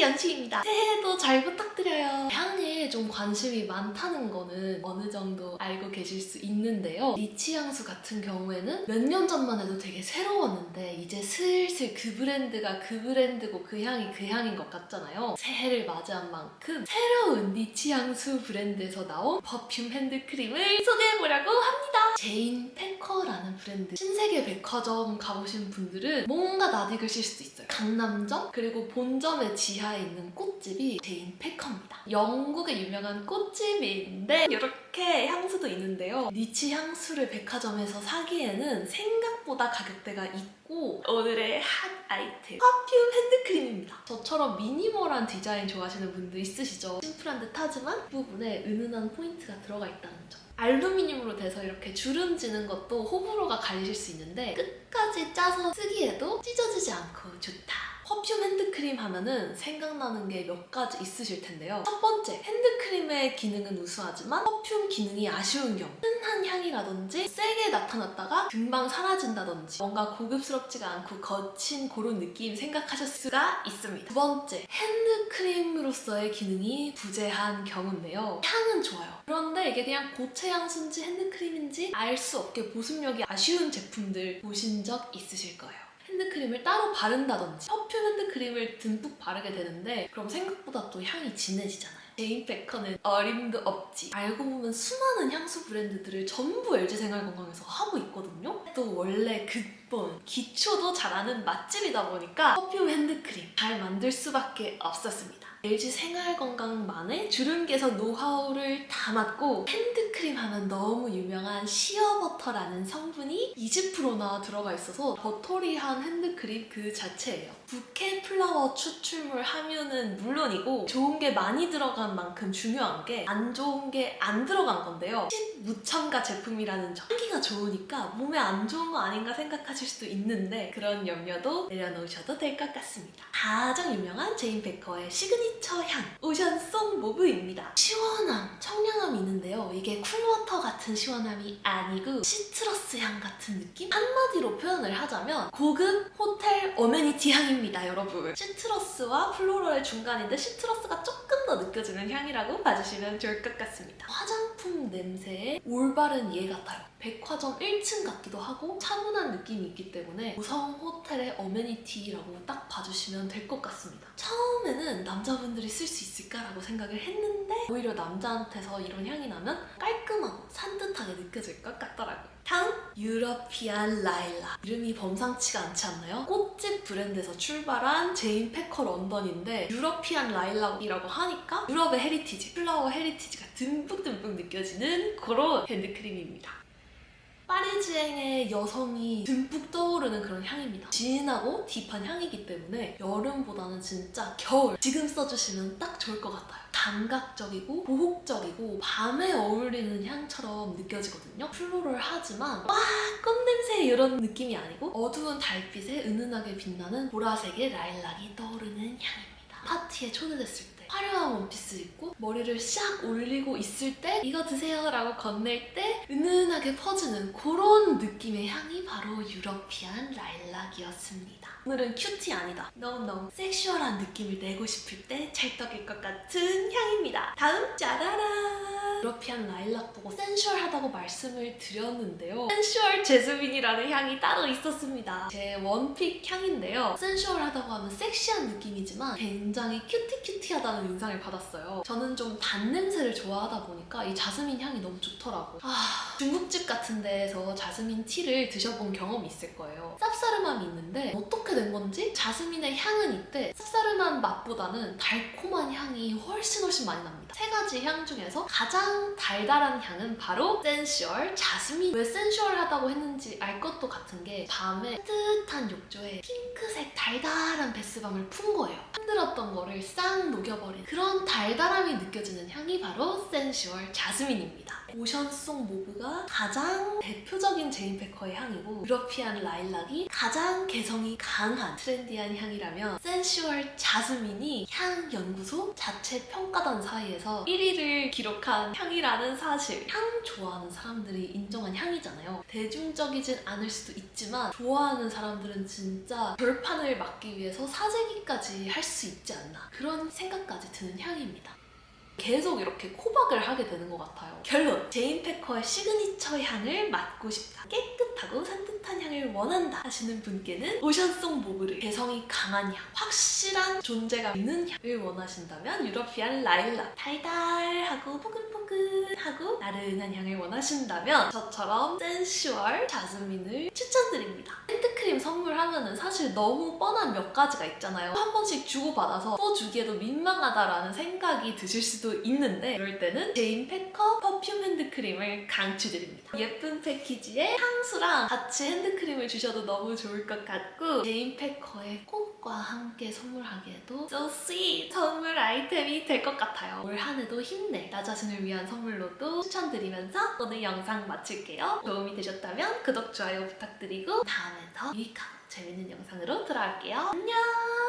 연치입니다. 새해도 잘 부탁드려요. 향에 좀 관심이 많다는 거는 어느 정도 알고 계실 수 있는데요. 리치 향수 같은 경우에는 몇 년 전만 해도 되게 새로웠는데 이제 슬슬 그 브랜드가 그 브랜드고 그 향이 그 향인 것 같잖아요. 새해를 맞이한 만큼 새로운 리치 향수 브랜드에서 나온 퍼퓸 핸드크림을 소개해보려고 합니다. 제인 패커라는 브랜드. 신세계 백화점 가보신 분들은 뭔가 낯익으실 수도 있어요. 강남점 그리고 본점의 지하에 있는 꽃집이 제인 패커입니다. 영국의 유명한 꽃집인데 이렇게 향수도 있는데요. 리치 향수를 백화점에서 사기에는 생각보다 가격대가 있고 오늘의 핫 아이템 퍼퓸 핸드크림입니다. 저처럼 미니멀한 디자인 좋아하시는 분들 있으시죠? 심플한 듯 하지만 그 부분에 은은한 포인트가 들어가 있다는 점. 알루미늄으로 돼서 이렇게 주름지는 것도 호불호가 갈리실 수 있는데 끝까지 짜서 쓰기에도 찢어지지 않고 좋다. 퍼퓸 핸드크림 하면은 생각나는 게 몇 가지 있으실 텐데요. 첫 번째, 핸드크림의 기능은 우수하지만 퍼퓸 기능이 아쉬운 경우. 흔한 향이라든지 세게 나타났다가 금방 사라진다든지 뭔가 고급스럽지가 않고 거친 그런 느낌 생각하셨을 수가 있습니다. 두 번째, 핸드 크림으로서의 기능이 부재한 경우인데요. 향은 좋아요. 그런데 이게 그냥 고체 향수인지 핸드크림인지 알 수 없게 보습력이 아쉬운 제품들 보신 적 있으실 거예요. 핸드크림을 따로 바른다든지 퍼퓸 핸드크림을 듬뿍 바르게 되는데 그럼 생각보다 또 향이 진해지잖아요. 제인 베커는 어림도 없지. 알고 보면 수많은 향수 브랜드들을 전부 LG생활건강에서 하고 있거든요. 또 원래 극본, 기초도 잘하는 맛집이다 보니까 퍼퓸 핸드크림 잘 만들 수밖에 없었습니다. LG 생활건강만의 주름 개선 노하우를 담았고 핸드크림 하면 너무 유명한 시어버터라는 성분이 20%나 들어가 있어서 버터리한 핸드크림 그 자체예요. 부케 플라워 추출물 함유는 물론이고 좋은 게 많이 들어간 만큼 중요한 게 안 좋은 게 안 들어간 건데요. 무첨가 제품이라는 점. 향기가 좋으니까 몸에 안 좋은 거 아닌가 생각하실 수도 있는데 그런 염려도 내려놓으셔도 될 것 같습니다. 가장 유명한 제인 베커의 시그니처 향 오션송 모브입니다. 시원함, 청량함이 있는데요. 이게 쿨워터 같은 시원함이 아니고 시트러스 향 같은 느낌? 한마디로 표현을 하자면 고급 호텔 어메니티 향입니다, 여러분. 시트러스와 플로럴의 중간인데 시트러스가 조금 더 느껴지는 향이라고 봐주시면 좋을 것 같습니다. 화장품 냄새에 올바른 예 같아요. 백화점 1층 같기도 하고 차분한 느낌이 있기 때문에 고성 호텔의 어메니티라고 딱 봐주시면 될 것 같습니다. 처음에는 남자분들이 쓸 수 있을까라고 생각을 했는데 오히려 남자한테서 이런 향이 나면 깔끔하고 산뜻하게 느껴질 것 같더라고요. 유러피안 라일락 이름이 범상치가 않지 않나요? 꽃집 브랜드에서 출발한 제인 패커 런던인데 유러피안 라일락이라고 하니까 유럽의 헤리티지 플라워 헤리티지가 듬뿍듬뿍 느껴지는 그런 핸드크림입니다. 파리지앵의 여성이 듬뿍 떠오르는 그런 향입니다. 진하고 딥한 향이기 때문에 여름보다는 진짜 겨울 지금 써주시면 딱 좋을 것 같아요. 감각적이고 보호적이고 밤에 어울리는 향처럼 느껴지거든요. 플로럴 하지만 와 꽃냄새 이런 느낌이 아니고 어두운 달빛에 은은하게 빛나는 보라색의 라일락이 떠오르는 향입니다. 파티에 초대됐을 때 화려한 원피스 입고 머리를 샥 올리고 있을 때 이거 드세요 라고 건넬 때 은은하게 퍼지는 그런 느낌의 향이 바로 유러피안 라일락이었습니다. 오늘은 큐티 아니다. 너무너무 섹슈얼한 느낌을 내고 싶을 때 찰떡일 것 같은 향입니다. 다음 짜라란! 유러피안 라일락 보고 센슈얼하다고 말씀을 드렸는데요. 센슈얼 제스민이라는 향이 따로 있었습니다. 제 원픽 향인데요. 센슈얼하다고 하면 섹시한 느낌이지만 굉장히 큐티큐티하다는 인상을 받았어요. 저는 좀 단 냄새를 좋아하다 보니까 이 자스민 향이 너무 좋더라고요. 아, 중국집 같은 데에서 자스민 티를 드셔본 경험이 있을 거예요. 쌉싸름함이 있는데 어떻게 된 건지 자스민의 향은 이때 쌉싸름한 맛보다는 달콤한 향이 훨씬 훨씬 많이 납니다. 세 가지 향 중에서 가장 달달한 향은 바로 센슈얼 자스민. 왜 센슈얼하다고 했는지 알 것도 같은 게 밤에 따뜻한 욕조에 핑크색 달달한 베스밤을 푼 거예요. 힘들었던 거를 싹 녹여버린 그런 달달함이 느껴지는 향이 바로 센슈얼 자스민입니다. 오션송 모브가 가장 대표적인 제인페커의 향이고 유러피안 라일락이 가장 개성이 강한 트렌디한 향이라면 센슈얼 자스민이 향 연구소 자체 평가단 사이에서 1위를 기록한 향이라는 사실. 향 좋아하는 사람들이 인정한 향이잖아요. 대중적이진 않을 수도 있지만 좋아하는 사람들은 진짜 결판을 막기 위해서 사재기까지 할 수 있지 않나 그런 생각까지 드는 향입니다 계속 이렇게 코박을 하게 되는 것 같아요. 결론! 제인 페커의 시그니처 향을 맡고 싶다. 깨끗하고 산뜻한 향을 원한다 하시는 분께는 오션송 모브를 개성이 강한 향, 확실한 존재감 있는 향을 원하신다면 유러피안 라일락 달달하고 포근포근하고 나른한 향을 원하신다면 저처럼 센슈얼 자스민을 추천드립니다. 핸드크림 선물하면은 사실 너무 뻔한 몇 가지가 있잖아요. 한 번씩 주고받아서 또 주기에도 민망하다라는 생각이 드실 수도 있는데 그럴 때는 제인 페커 퍼퓸 핸드크림을 강추드립니다. 예쁜 패키지에 향수랑 같이 핸드크림을 주셔도 너무 좋을 것 같고 제인 페커의 꽃과 함께 선물하기에도 so sweet 선물 아이템이 될 것 같아요. 올 한 해도 힘내 나 자신을 위한 선물로도 추천드리면서 오늘 영상 마칠게요. 도움이 되셨다면 구독, 좋아요 부탁드리고 다음엔 더 유익하고 재밌는 영상으로 돌아올게요. 안녕!